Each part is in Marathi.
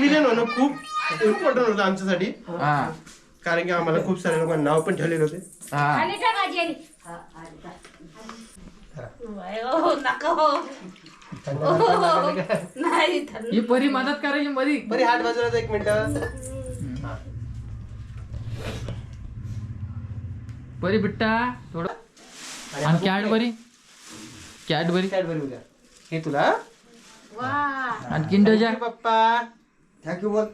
मिलियन होणं खूप इम्पॉर्टंट होतं आमच्यासाठी. हा. कारण की आम्हाला खूप सारे लोकांना नाव पण ठेवलेले होते. हा. आली का भाजी आली बाय, हो, नका हो. नाही थंड. ही परी मदत करायची मधी. बरी हात बाजूला जा एक मिनिट. परी बिट्टा थोडं. आणि कॅडबरी कॅडबरी कॅडबरी उद्या. हे तुला वा. आणि किंडरच्या पप्पा. थँक्यू बोल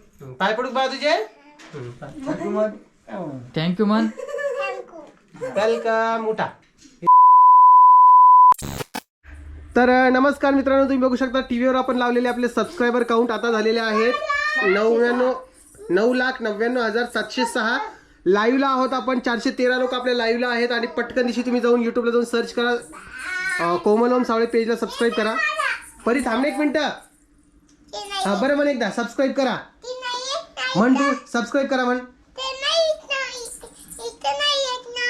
पाय पडू बा तुझे थँक्यू मग थँक्यू मन वेलकम उठा तर नमस्कार मित्रांनो तुम्ही बघू शकता टीव्हीवर आपण लावलेले आपले सबस्क्रायबर काउंट आता झालेले आहेत नव्याण्णव नऊ लाख नव्याण्णव हजार सातशे सहा. लाईव्हला आहोत आपण चारशे तेरा लोक आपल्या लाईव्हला आहेत आणि पटकन दिवशी तुम्ही जाऊन युट्यूबला जाऊन सर्च करा. कोमल ओम सावळे पेजला सबस्क्राईब करा. परी थांबणे एक मिनिटं. हा बरं म्हण एकदा. सबस्क्राईब करा. म्हण तू सबस्क्राईब करा म्हण.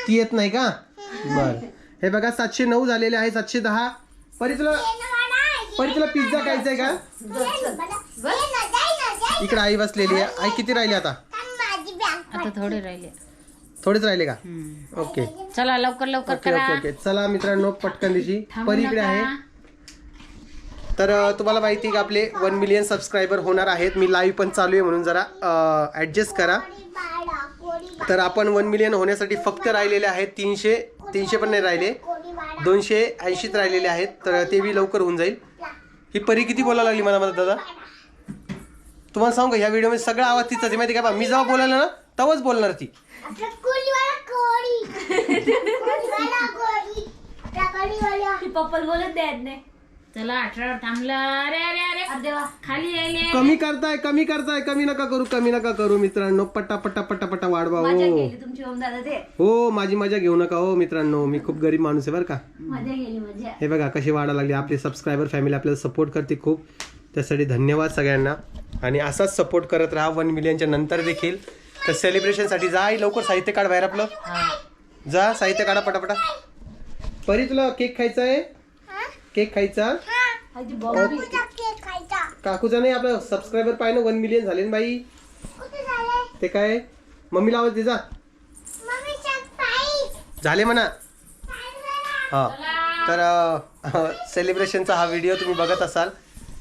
ती येत नाही का? बर. हे बघा सातशे नऊ झालेले आहे सातशे दहा. परी तुला परी तुला पिझ्झा खायचा आहे का? इकडे आई बसलेली आहे. आई किती राहिली आता? आता थोडे राहिले. थोडेच राहिले का? ओके. चला लवकर लवकर ओके करा. ओके. ओके चला मित्रांनो पटकन दिवशी थांबू परी इकडे. आहे. तर तुम्हाला माहिती आहे का आपले वन मिलियन सबस्क्रायबर होणार आहेत. मी लाईव्ह पण चालू आहे म्हणून जरा ॲडजस्ट करा. तर आपण वन मिलियन होण्यासाठी फक्त राहिलेले आहेत तीनशे तीनशे पण नाही राहिले. दोनशे ऐंशीच राहिलेले आहेत. तर ते बी लवकर होऊन जाईल. ही परी किती बोलायला लागली मला मला दादा? तुम्हाला सांगू का ह्या व्हिडिओमध्ये सगळा आवाज तिचा आहे. माहिती आहे का बा मी जेव्हा बोलायला ना तेव्हाच बोलणार ती. पप्पल बोलत नाही चला अठरा थांबला. अरे अरे अरे. देवा. खाली यायले कमी करताय कमी करताय कमी नका करू कमी नका करू मित्रांनो. पट्टा पट्टा पट्टा पट्टा वाढवा मजा हो. गेली तुमची ओम दादा ते. हो माझी मजा घेऊ नका हो मित्रांनो. मी खूप गरीब माणूस आहे बरं का. मजा गेली मजा. हे बघा कशी वाढायला लागली. आपली सबस्क्रायबर फॅमिली आपल्याला सपोर्ट करते खूप. त्यासाठी धन्यवाद सगळ्यांना. आणि असाच सपोर्ट करत राहा. वन मिलियनच्या नंतर देखील. तर सेलिब्रेशनसाठी जा आई, लवकर साहित्य काढ बाहेर आपलं. जा साहित्य काढा पटापटा. परी तुला केक खायचा आहे केक खायचा? काकूचा नाही आपला सबस्क्रायबर पाहिजे वन मिलियन झाले ना बाई. ते काय? मम्मीला आवाज दे जा. झाले म्हणा. हा. तर सेलिब्रेशनचा हा व्हिडिओ तुम्ही बघत असाल.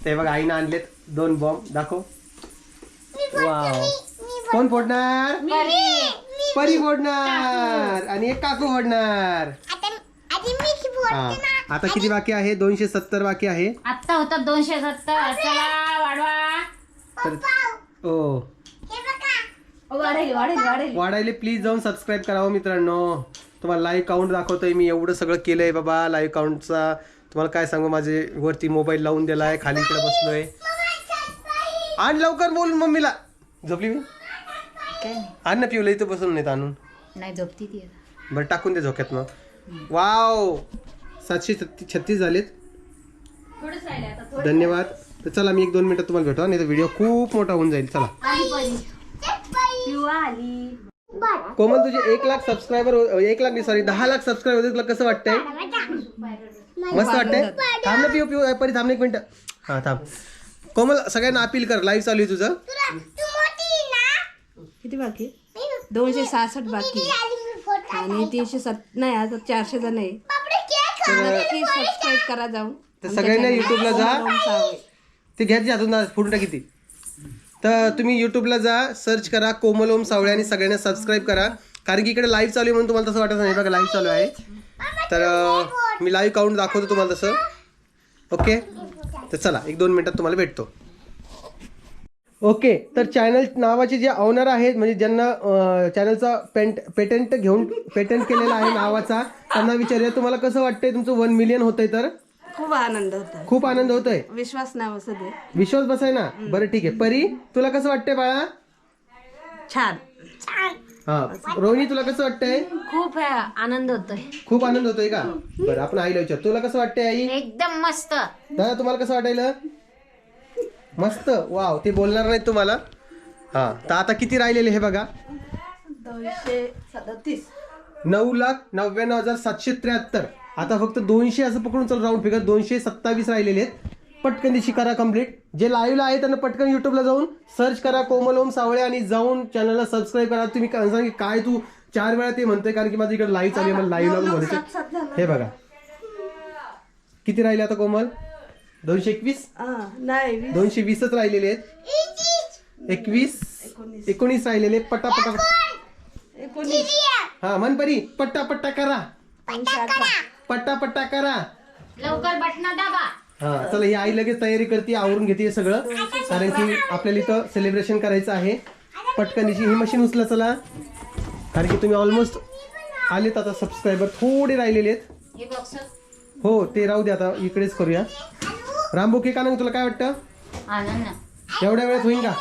ते बघा आईनं आणलेत दोन बॉम्ब दाखव. वाव कोण फोडणार? परी फोडणार. आणि एक काकू फोडणार. हा आता किती बाकी आहे? दोनशे सत्तर बाकी आहे. आत्ता होता दोनशे सत्तर. चला वाढवा. तर ओ. ओ, वाढेल वाढेल वाढेल. वाढायले प्लीज जाऊन सबस्क्राईब करावं मित्रांनो. तुम्हाला लाईव्ह काउंट दाखवतोय मी. एवढं सगळं केलंय बाबा लाईव्ह काउंटचा तुम्हाला काय सांगू? माझे वरती मोबाईल लावून दिलाय खाली इकडे बसलोय. आण लवकर बोलून मम्मीला. झोपली मी? काय नाही आण ना पिवलं इथं बसून नाही आणून. नाही झोपती ती बरं टाकून दे झोक्यात मग वाव. सातशे छत्तीस छत्तीस झालेत. धन्यवाद. तर चला मी एक दोन मिनिटात तुम्हाला भेटू नाही तर व्हिडिओ खूप मोठा होऊन जाईल. चला. कोमल तुझे एक लाख सबस्क्रायबर एक लाख नाही सॉरी दहा लाख सबस्क्रायबर होते तुला कसं वाटतंय? मस्त वाटतंय? थांब ना पिऊ पिऊ परी थांब एक मिनिट. हा थांब. कोमल सगळ्यांना अपील कर लाईव्ह चालू आहे तुझं. किती बाकी? दोनशे सहासष्ट बाकी. आणि तीनशे सत नाही आता चारशे जण आहे. तर नक्की सबस्क्राईब करा जाऊन. तर सगळ्यांना युट्यूबला जा. ते घ्यायची हातून ना फोटो टाकी ती. तर तुम्ही युट्यूबला जा सर्च करा कोमल ओम सावळे आणि सगळ्यांना सबस्क्राईब करा. कारण की इकडे लाईव्ह चालू आहे म्हणून तुम्हाला तसं वाटत नाही. बघा लाईव्ह चालू आहे. तर मी लाईव्ह काउंट दाखवतो तुम्हाला तसं. ओके तर चला एक दोन मिनिटात तुम्हाला भेटतो. ओके तर चॅनल नावाचे जे ऑनर आहेत म्हणजे ज्यांना चॅनलचा पेंट पेटंट घेऊन पेटंट केलेला आहे नावाचा त्यांना विचारूया तुम्हाला कसं वाटतंय? तुमचं वन मिलियन होतंय तर? खूप आनंद होता खूप आनंद होतोय? विश्वास आहे. विश्वास बसाय ना? बरं ठीक आहे. परी तुला कसं वाटतंय बाळा? छान. हा. रोहिणी तुला कसं वाटतंय? खूप आहे, आनंद होतोय. खूप आनंद होतोय का? बरं आपण आईला विचार. तुला कसं वाटतंय आई? एकदम मस्त. दादा तुम्हाला कसं वाटायला? मस्त. वाव ते बोलणार नाहीत तुम्हाला. हा तर आता किती राहिलेले हे बघा? नऊ लाख नव्याण्णव हजार सातशे त्र्याहत्तर. आता फक्त दोनशे असं पकडून चल राऊंड फिगर दोनशे सत्तावीस राहिलेले आहेत. पटकन दिशी करा कंप्लीट जे लाईव्हला आहे त्यांना पटकन युट्यूबला जाऊन सर्च करा कोमल ओम सावळे आणि जाऊन चॅनलला सबस्क्राईब करा. तुम्ही सांगा की काय तू चार वेळा ते म्हणते कारण की माझं इकडे लाईव्ह चालू आहे मला लाईव्ह लावून बोलायचं हे बघा. किती राहिले आता कोमल? दोनशे एकवीस? नाही वीस. दोनशे वीसच राहिलेले आहेत. एकवीस एकोणीस. राहिलेले पट्टा पट्टा एकोणीस. हा मनपरी पट्टा पट्टा करा. दोनशे पट्टा पट्टा करा. लवकर बटना दाबा. हा चला ही आई लगेच तयारी करते आवरून घेते सगळं. कारण की आपल्याला इथं सेलिब्रेशन करायचं आहे. पटकन हिची ही मशीन उचला चला. कारण की तुम्ही ऑलमोस्ट आलेत आता सबस्क्रायबर थोडे राहिलेले आहेत. हे बॉक्स हो ते राहू दे आता इकडेच करूया. रामबो केक आनंद तुला काय वाटतं? ना एवढ्या वेळात होईल का?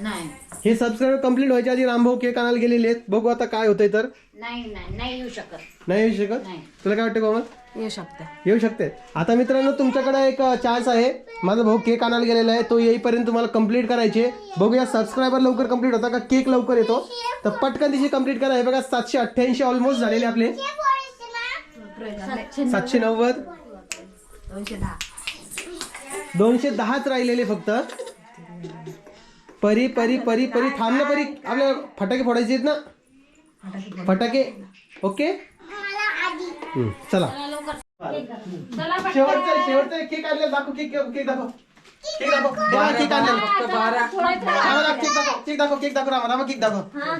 नाही. हे सबस्क्रायबर कंप्लीट व्हायच्या आधी रामभाऊ केक आणायला गेलेले आहेत. बघू आता काय होतंय तर. नाही नाही नाही येऊ शकत. नाही येऊ शकत? नाही. तुला काय वाटतं कोमल येऊ शकते. येऊ शकते. आता मित्रांनो तुमच्याकडे एक चान्स आहे. माझा भाऊ केक आणायला गेलेला आहे. तो येईपर्यंत तुम्हाला कंप्लीट करायचे. बघूया सबस्क्रायबर लवकर कंप्लीट होता का? केक लवकर येतो. तर पटकन तिची कंप्लीट करा. हे बघा सातशे अठ्ठ्याऐंशी ऑलमोस्ट झालेले आपले. सातशे नव्वद. दोनशे दहा. दोनशे दहाच राहिलेले फक्त. परी परी परी परी थांब ना परी. आपल्याला फटाके फोडायचे आहेत ना? फटाके. ओके? हम्म, चला. शेवटचा शेवटचा केक आणले दाखव केक केक दाखव. केक दाखव. देवा, केक आणलेला. फक्त बारा. रामा, केक दाखव केक दाखव केक दाखव रामा रामा केक दाखव. हा.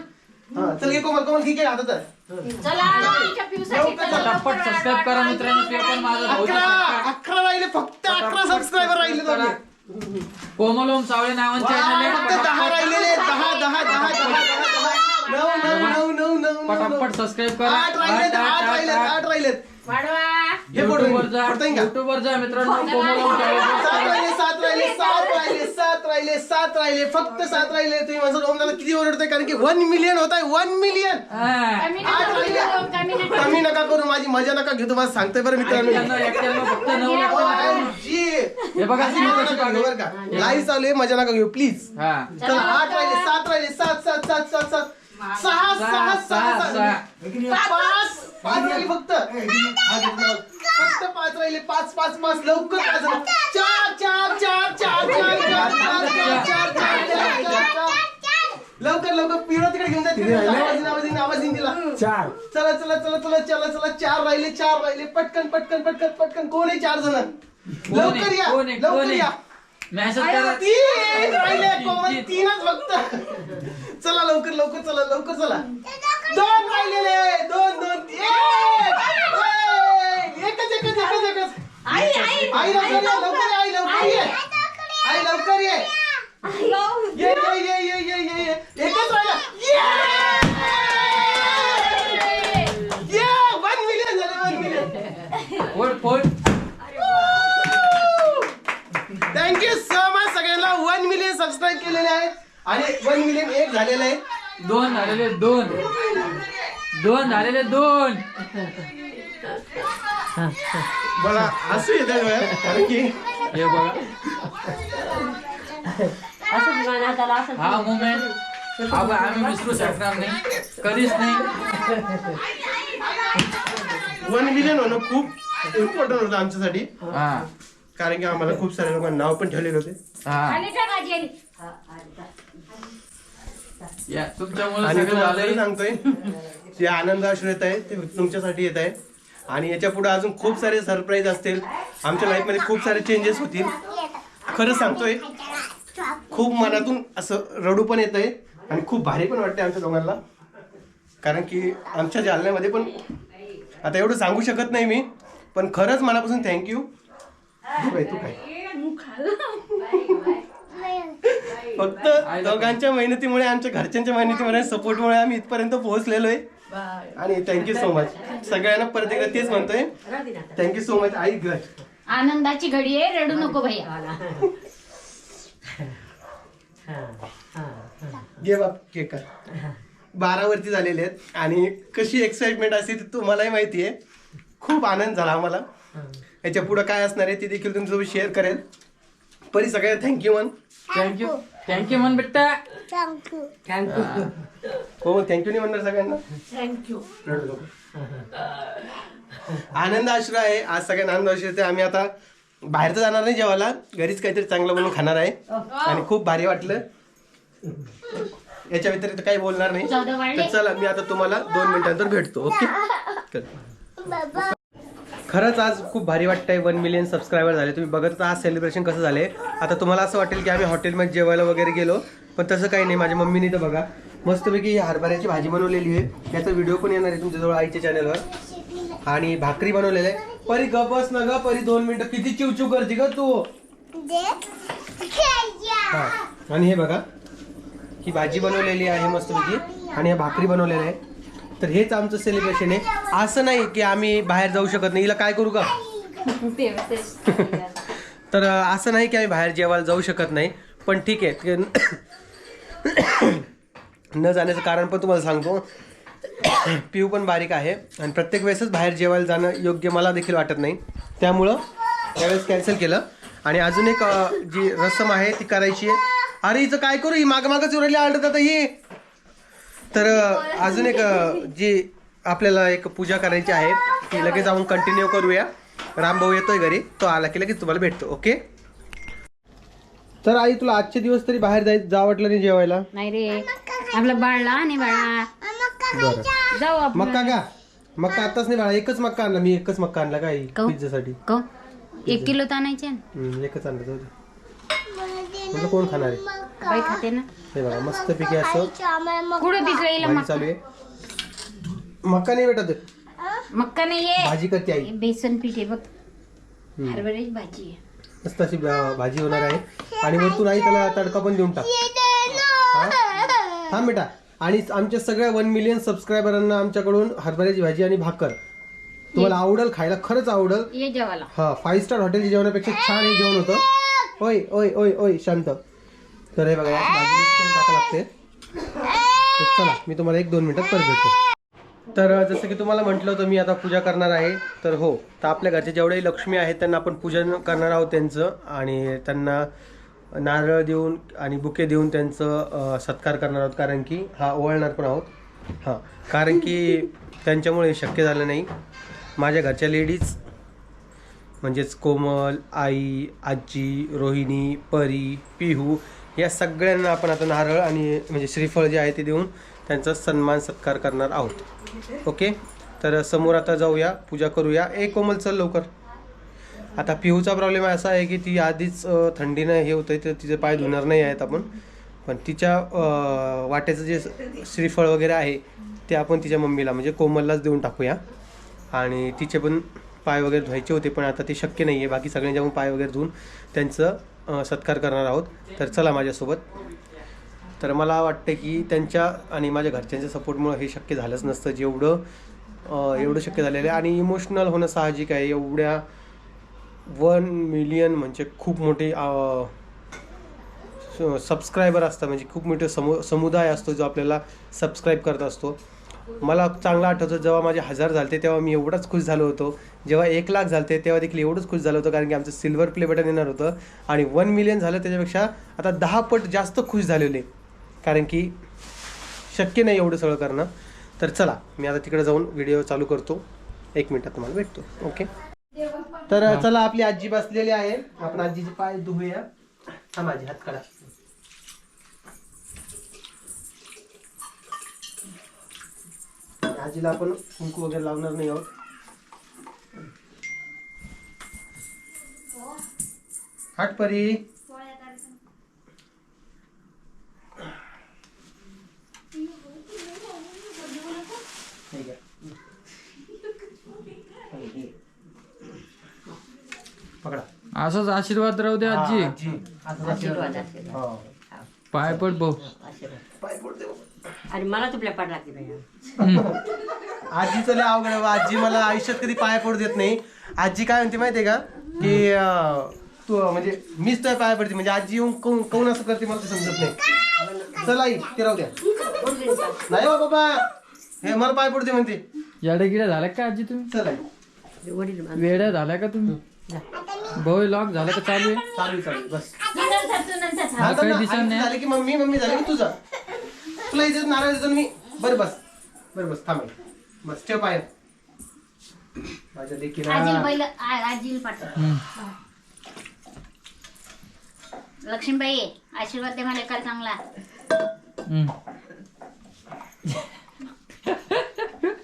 चल घे कोमल कोमल केक आहे हातात आहे. चला आमच्या पिऊसाठी चला. पटापट सबस्क्राईब करा मित्रांनो ते पण माझा भाऊचा अकरा सबस्क्राईब. अकरा राहिले फक्त अकरा सबस्क्रायबर राहिले करा. दोघे. कोमल ओम सावळे नावान चॅनल फक्त दहा आहे राहिलेले दहा दहा दहा दहा दहा नऊ नऊ नऊ नऊ नऊ नऊ पटापट सबस्क्राईब करा. आठ राहिलेत आठ राहिलेत आठ राहिलेत वाढवा. हे युट्यूबवर जा का? युट्यूबवर जा मित्रांनो कोमल ओम सात सावळे राहिले सात राहिले सात राहिले सात राहिले सात राहिले फक्त सात राहिले तुम्ही माझं ओम दादा किती ओरडतोय कारण की वन मिलियन होत आहे वन मिलियन. हा. कमी आठ नका राहिले. करू, कमी नका करू माझी मजा नका घेऊ तुम्हाला सांगतोय बरं मित्रांनो. हे लाईव्ह चालू आहे मजा नका घेऊ प्लीज. हा. चला आठ राहिले सात राहिले सात सात सात सात सात. सहा सहा सहा सहा पाच पाच राहिले फक्त फक्त पाच राहिले पाच पाच पाच लवकर पाच चार चार चार चार चार चार चार लवकर लवकर पिरो तिकडे घेऊन जाईल आवाज आवाज येईन तिला चार चला चला चला चला चला चला चार राहिले चार राहिले पटकन पटकन पटकन पटकन कोण आहे चार जण लवकर या लवकर या मेसेज करा तीन राहिले कोमल तीनच फक्त. चला लवकर लवकर चला लवकर चला. दोन राहिलेले दोन दोन एक! एक! एकच एकच एकच एकच. आई आई आई लवकर ये लवकर. ये आई लवकर ये. आई लवकर ये. ये ये ये ये ये ये ये. एकच राहिला. ये! ये वन मिलियन झाले वन मिलियन फोड फोड सगळ्यांना वन मिलियन सबस्क्राईब केलेले आहे आणि वन मिलियन एक झालेलं आहे. दोन झालेले दोन. दोन झालेले दोन. मला हसू येत आहे कारण की हे बघा. हा मोमेंट आपण आम्ही विसरू शकणार नाही. कधीच नाही. वन मिलियन होणं खूप इम्पॉर्टंट होतं आमच्यासाठी. हा. कारण की आम्हाला खूप साऱ्या लोकांना नाव पण ठेवलेले होते. हा. आली का भाजी आली या तुमच्यामुळे आणि सगळं तुम्हाला झालंय? सांगतोय जे आनंद आश्रू येत आहे ते तुमच्यासाठी येत आहे. आणि याच्यापुढे अजून खूप सारे सरप्राईज असतील. आमच्या लाईफमध्ये खूप सारे चेंजेस होतील. खरं सांगतोय खूप मनातून असं रडू पण येत आहे आणि खूप भारी पण वाटते आमच्या दोघांना. कारण की आमच्या जालन्यामध्ये पण आता एवढं सांगू शकत नाही मी पण खरंच मनापासून थँक्यू तू काय तू काय? फक्त दोघांच्या मेहनतीमुळे आमच्या घरच्यांच्या मेहनतीमुळे सपोर्टमुळे आम्ही इथपर्यंत पोहोचलेलो आहे आणि थँक्यू सो मच सगळ्यांना परत एकदा तेच म्हणतोय. थँक्यू सो मच आई घर आनंदाची घडी आहे रडू नको भैया. घे बाप केक बारा वरती झालेले आहेत आणि कशी एक्साइटमेंट असते ती तुम्हालाही माहिती आहे. खूप आनंद झाला आम्हाला. याच्यापुढे काय असणार आहे ते देखील तुमच्यासोबत शेअर करेल. परी सगळ्यांना थँक्यू मन थँक्यू थँक्यू मन बेटा. हो थँक्यू नाही म्हणणार सगळ्यांना? थँक्यू आनंद आश्रू आहे. आज सगळ्यांना आनंद आश्रू येते आम्ही आता बाहेर तर जाणार नाही जेवायला. घरीच काहीतरी चांगलं बनवून खाणार आहे. आणि खूप भारी वाटलं. याच्या व्यतिरिक्त काही बोलणार नाही. तर चला मी आता तुम्हाला दोन मिनिटांतर भेटतो. ओके. खरंच आज खूप भारी वाटतंय. वन मिलियन सबस्क्रायबर झाले. तुम्ही बघत होता आज सेलिब्रेशन कसं झाले आता तुम्हाला असं वाटेल की आम्ही हॉटेलमध्ये जेवायला वगैरे गेलो पण तसं काही नाही. माझ्या मम्मीने तर बघा मस्तपैकी ही हरभऱ्याची भाजी बनवलेली आहे. याचा व्हिडिओ पण येणार आहे तुमच्याजवळ आईच्या चॅनलवर आणि भाकरी बनवलेलं आहे. परी ग बस ना ग परी दोन मिनिटं. किती चिवचिव करते ग तू? हां. आणि हे बघा ही भाजी बनवलेली आहे मस्तपैकी. आणि हे भाकरी बनवलेलं आहे. तर हेच आमचं सेलिब्रेशन आहे. असं नाही की आम्ही बाहेर जाऊ शकत नाही. हिला काय करू का? तर असं नाही की आम्ही बाहेर जेवायला जाऊ शकत नाही. पण ठीक आहे. न जाण्याचं कारण पण तुम्हाला सांगतो. पिऊ पण बारीक आहे. आणि प्रत्येक वेळेसच बाहेर जेवायला जाणं योग्य मला देखील वाटत नाही. त्यामुळं त्यावेळेस कॅन्सल केलं. आणि अजून एक जी रसम आहे ती करायची आहे. अरे हिचं काय करू? ही माग मागच उरली आलत आता ही. तर अजून एक जी आपल्याला एक पूजा करायची आहे ती लगेच आपण कंटिन्यू करूया. रामभाऊ येतोय घरी तो आला की लगेच तुम्हाला भेटतो ओके? तर आई तुला आजचे दिवस तरी बाहेर जाय जा वाटलं नाही जेवायला? नाही रे. आपलं बाळ लहान आहे बाळा. बरं. जाऊ आपण. मक्का का? मक्का आताच नाही बाळा एकच मक्का आणला मी एकच मक्का आणला काय काहून? पिझ्झासाठी? एक किलो तर आणायचे. हम्म, एकच आणलं जाऊ दे. म्हटलं कोण खाणार आहे? बाई खाते ना. हे बघा मस्त पैकी असं. कुठं पिकलेलं भाजी मग चालू आहे. मक्का नाही भेटत. मक्का नाही आहे भाजी करते आई. बेसन पीठ आहे बघ. हरभऱ्याची भाजी आहे. मस्त अशी भा- भाजी होणार आहे. आणि वरतून आई त्याला तडका पण देऊन टाक. हा? थांब बेटा. आणि आमच्या सगळ्या वन मिलियन सबस्क्रायबरांना आमच्याकडून हरभऱ्याची भाजी आणि भाकर. तुम्हाला आवडल खायला खरंच आवडल. ये जेवायला. हा फाईव्ह स्टार हॉटेलच्या जेवणापेक्षा छान हे जेवण होतं. ओय ओय ओय ओय शांत. तर हे बघा टाकावं लागते. चला मी तुम्हाला एक दोन मिनिटात परत भेटतो तर जसं की तुम्हाला म्हटलं होतं मी आता पूजा करणार आहे. तर हो तर आपल्या घरचे जेवढेही लक्ष्मी आहेत त्यांना आपण पूजन करणार आहोत त्यांचं. आणि त्यांना नारळ देऊन आणि बुके देऊन त्यांचं सत्कार करणार आहोत. कारण की हा ओवाळणार पण आहोत. हां कारण की त्यांच्यामुळे हे शक्य झालं नाही. माझ्या घरच्या लेडीज म्हणजेच कोमल आई आजी रोहिणी परी पिहू या सगळ्यांना आपण आता नारळ आणि म्हणजे श्रीफळ जे आहे ते देऊन त्यांचा सन्मान सत्कार करणार आहोत. ओके? तर समोर आता जाऊया पूजा करूया. ए कोमल चल लवकर. आता पिहूचा प्रॉब्लेम असा आहे की ती आधीच थंडीनं हे होतं तर तिचे पाय धुणार नाही आहेत आपण. पण तिच्या वाट्याचं जे श्रीफळ वगैरे आहे ते आपण तिच्या मम्मीला म्हणजे कोमललाच देऊन टाकूया. आणि तिचे पण पाय वगैरे धुवायचे होते पण आता ते शक्य नाही आहे बाकी सगळ्यांच्या पण पाय वगैरे धुवून त्यांचं सत्कार करणार आहोत. तर चला माझ्यासोबत. तर मला वाटतं की त्यांच्या आणि माझ्या घरच्यांच्या सपोर्टमुळे हे शक्य झालंच नसतं. जेवढं एवढं शक्य झालेलं आहे. आणि इमोशनल होणं साहजिक आहे. एवढ्या वन मिलियन म्हणजे खूप मोठे सबस्क्रायबर असतात. म्हणजे खूप मोठे समु समुदाय असतो जो आपल्याला सबस्क्राईब करत असतो. मला चांगलं आठवतं जेव्हा माझे हजार झालते तेव्हा मी एवढाच खुश झालो होतो. जेव्हा एक लाख झालते तेव्हा देखील एवढंच खुश झालो होतो कारण की आमचं सिल्वर प्ले बटन येणार होतं. आणि वन मिलियन झालं त्याच्यापेक्षा आता दहा पट जास्त खुश झालेले. कारण की शक्य नाही एवढं सगळं करणं. तर चला मी आता तिकडे जाऊन व्हिडिओ चालू करतो. एक मिनिटात तुम्हाला भेटतो. ओके तर चला आपली आजी बसलेली आहे. आपण आजीचे पाय धुवूया हा माझी हात काढा. आजीला आपण कुंकू वगैरे लावणार नाही आहोत. हाट परी. ठीक आहे. पकडा. असंच आशीर्वाद राहू दे आजी. आजी. आता आशीर्वाद. पाय पड भाऊ. पाय पडते बाबा. आणि मला तुपल्या पाठ लागते आजीचं लय अवघड आहे बा. आजी मला आयुष्यात कधी पाय पडू देत नाही. आजी काय म्हणते माहितीये का? की अं, तू म्हणजे मीच तुझ्या पाय पडते. म्हणजे आजी येऊन कोण कोण असं करते मला ते समजत नाही. चला आई ते राहू द्या. नाही हो बाबा. हे मला पाय पडते म्हणते. येड्या गिड्या झाल्या का आजी तुम्ही? चल आई. वडील वेड्या झाल्या का तुम्ही? भाऊ लॉक झालं का चालू आहे? चालू चालू बस. काही ना, दिसत. झाली की मम्मी मम्मी झाली की तुझा. तुला इथे नारळ देतो ना मी बरं बस. बरं बस थांब. बस ठेव पाय. माझ्या देखील आ- आजीला पाठव. लक्ष्मीबाई आशीर्वाद दे मला एकाला चांगला. हम्म.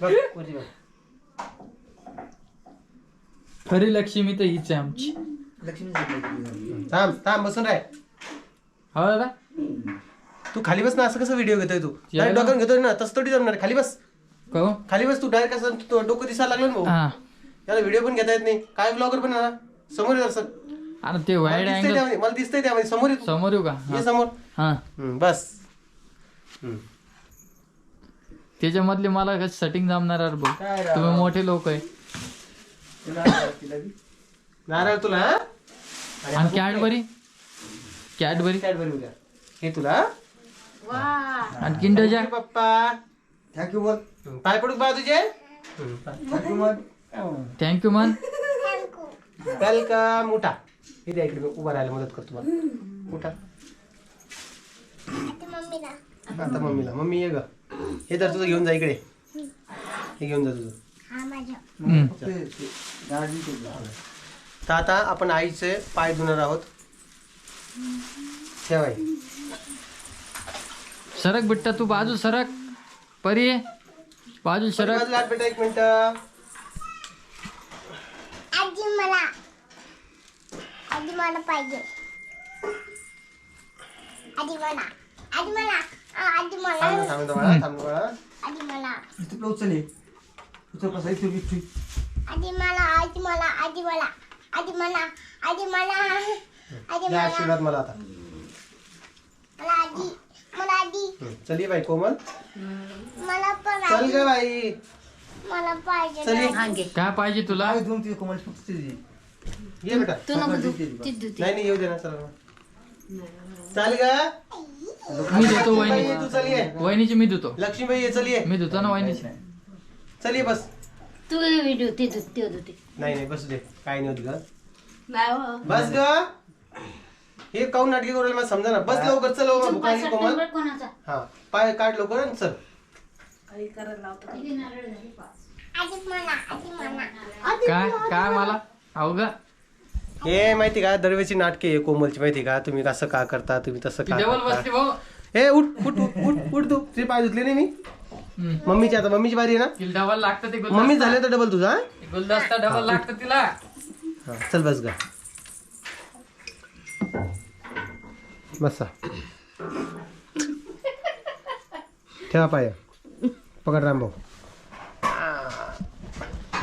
बघ पूजी बघ. खरी लक्ष्मी तर हीच आहे आमची. थांब थांब बसून राह हो दादा. तू खाली बस ना असं कसं व्हिडिओ घेतोय तू. डायरेक्ट डोक्यावर घेतोय ना तसं थोडी जमणार. खाली बस. कहू खाली बस तू डायरेक्ट असं तो डोकं दिसायला लागलं ना भाऊ. हा. याला व्हिडिओ पण घेता येत नाही. काय ब्लॉगर पण आहे ना समोर येत असं आणि ते मला दिसतंय अँगल त्यामध्ये मला दिसतंय त्यामध्ये. समोर येतो समोर येऊ का? हा. ये समोर. हा. हम्म, बस. हम्म. त्याच्यामधले मला सेटिंग जमणार आहे भाऊ. काय राव. तुम्ही मोठे लोक आहे. नारळ तुला हा? आणि कॅडबरी कॅडबरी कॅडबरी उद्या. हे तुला हा? आणि किंडरच्या पप्पा. थँक्यू बोल. हम्म, पाय पडू बा तुझे? थँक्यू मन थँक्यू मन वेलकम उठा. हे द्या इकडे उभा राहायला मदत करतो मला उठा. आता मम्मीला. मम्मी ये ग. हे तर तुझं घेऊन जा इकडे. हे घेऊन जा तुझं. तर आता आपण आईचे पाय धुणार आहोत. ठेवाय सरक बिट्टा तू बाजू सरक. परी बाजू सरक. बाजूला हात बेटा एक मिनिट. आजी मला आजी मला पाहिजे. आजी मला आजी मला आ, आजी मला. थांब थांब बाळा थांब बाळा. आजी मला. इथे उचल ये. उचल कसा इथे इथे. आजी मला आजी मला आजी मला आजी मला आजी मला. आजी द्या मला. आशीर्वाद मला आता. मला आजी मला चल ये बाई कोमल. मला पण चल ग बाई. मला पाहिजे चल. ये. ना. काय पाहिजे तुला? काय तिथे कोमल फक्त ये बेटा तू नको धु. तिथे तीच धुते. नाही नाही येऊ दे ना चल चाल ग. मी देतो बाई, वहिनी तू चल ये. वहिनीची मी देतो. लक्ष्मीबाई ये चल ये. मी देतो ना वहिनीची. चल ये बस. तू व्हिडिओ ते धुत ते धुते नाही नाही बसू दे. काय नाही होत ग. नाही हो. बस ग. हे काऊन नाटकी करू मला समजा ना. बस लवकर चल लवकर भूक लागली कोमल. कोणाचा? हा पाय काढ लवकर आणि चल. आजी मला आजी मला काय काय मला? ग. हे माहिती का? दरवेळची नाटके आहे कोमलची माहिती का? तुम्ही कसं का करता? तुम्ही तसं ती का डबल करता? बसते भाऊ. हे उठ उठ उठ उठ उठ तू. तुझे पाय धुतले नाही मी. मम्मीची आता मम्मीची बारी आहे ना? तिला डबल लागतं ते मम्मी गुलदस्ता. झाले तर डबल तुझा? गुलदस्ता डबल लागतं तिला. हा चल बस गा. बसा. ठेवा पाय. पकड राम भाऊ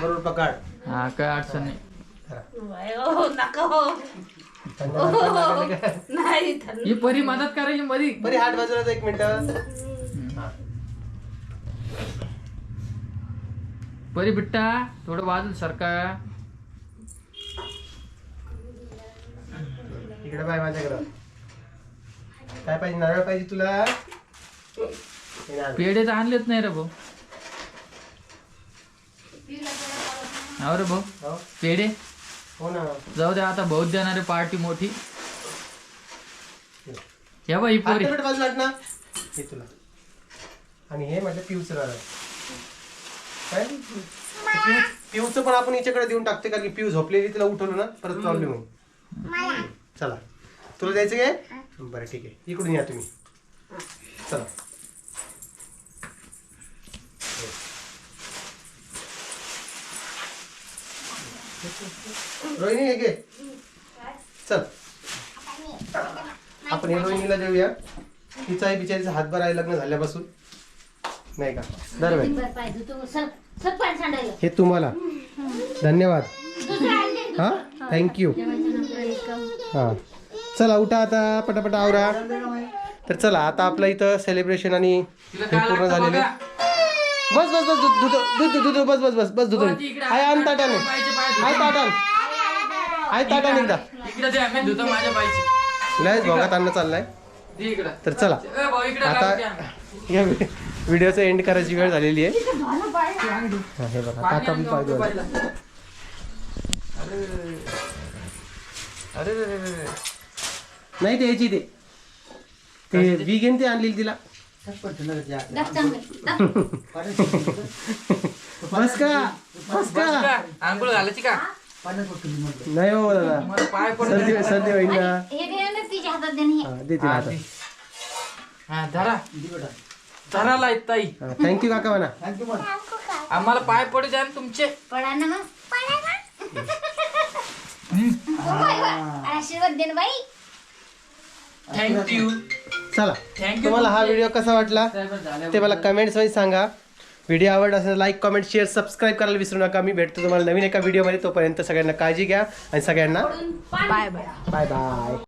बरोबर पकड. हा काय अडचण नाही. हो, नका हो. थंड गार पाणी लागले का? नाही थंड. ही परी मदत करायची मधी बरी हात बाजूला जा एक मिनिट. हा. परी बिट्टा थोडं बाजू सरका. इकडे पाय माझ्याकडं. काय पाहिजे? नारळ पाहिजे तुला? हे नारळ. पेढे तर आणलेच नाही रे भाऊ. हो रे भाऊ. हो? पेढे? हो ना. जाऊ दे आता बहुत देणारे पार्टी मोठी. हे बा ही पोरी हात बाजूला हट ना. हे तुला. आणि हे म्हटलं पिवचं नारळ. काय? पिऊ पिऊचं पण आपण हिच्याकडे देऊन टाकते कारण की पिऊ झोपलेली तिला उठवलं ना परत प्रॉब्लेम होईल चला. तुला द्यायचं काय? बरं ठीक आहे. इकडून या तुम्ही. चला. रोहिणी हे घे. चल. आपण हे रोहिणीला देऊया. तिचाही बिचारीचा हातभार आहे लग्न झाल्यापासून. नाही का? सांडायला. हे तुम्हाला. धन्यवाद. हा? थँक्यू हा. चला उठा आता पटापट आवरा. तर चला आता आपलं इथं सेलिब्रेशन आणि हे पूर्ण झालेले. बस बस बस दूध दूध बस बस बस बस दूध. ती इकडे हाय आण ताटाने. हाय ताटान. हाय ताटान एकदा. इकडे दे आम्ही धुतो माझ्या बाईची. लयच भोगात अन्न चाललाय. तर चला. ए भाऊ इकडे आता. या व्हिडिओचं एंड करायची वेळ झालेली आहे. हा, बघा काका पण. पहिला. अरे रे रे रे रे. नाही ते याची ते. ते विगेन ते? आणलेली तिला. दाख चांगलं बस का? बस का? बस का? आंघोळ घालायची का? नाही हो दादा. मला पाय पडत सर्दी सर्दी होईल ना. हे घे ना तिच्या हातात हातात दे ना हा, हा, आता. हा धरा. धराला येत ताई. थँक्यू काका म्हणा. आम्हाला पाय पडू द्या ना तुमचे. पडा ना मग. पडा ना. आशीर्वाद दे ना बाई थँक्यू चला. तुम्हाला हा व्हिडिओ कसा वाटला? ते मला कमेंट्समध्ये सांगा. व्हिडिओ आवडला असेल लाईक कमेंट शेअर सबस्क्राईब करायला विसरू नका. मी भेटतो तुम्हाला नवीन एका व्हिडिओमध्ये तोपर्यंत सगळ्यांना काळजी घ्या आणि सगळ्यांना बाय बाय बाय बाय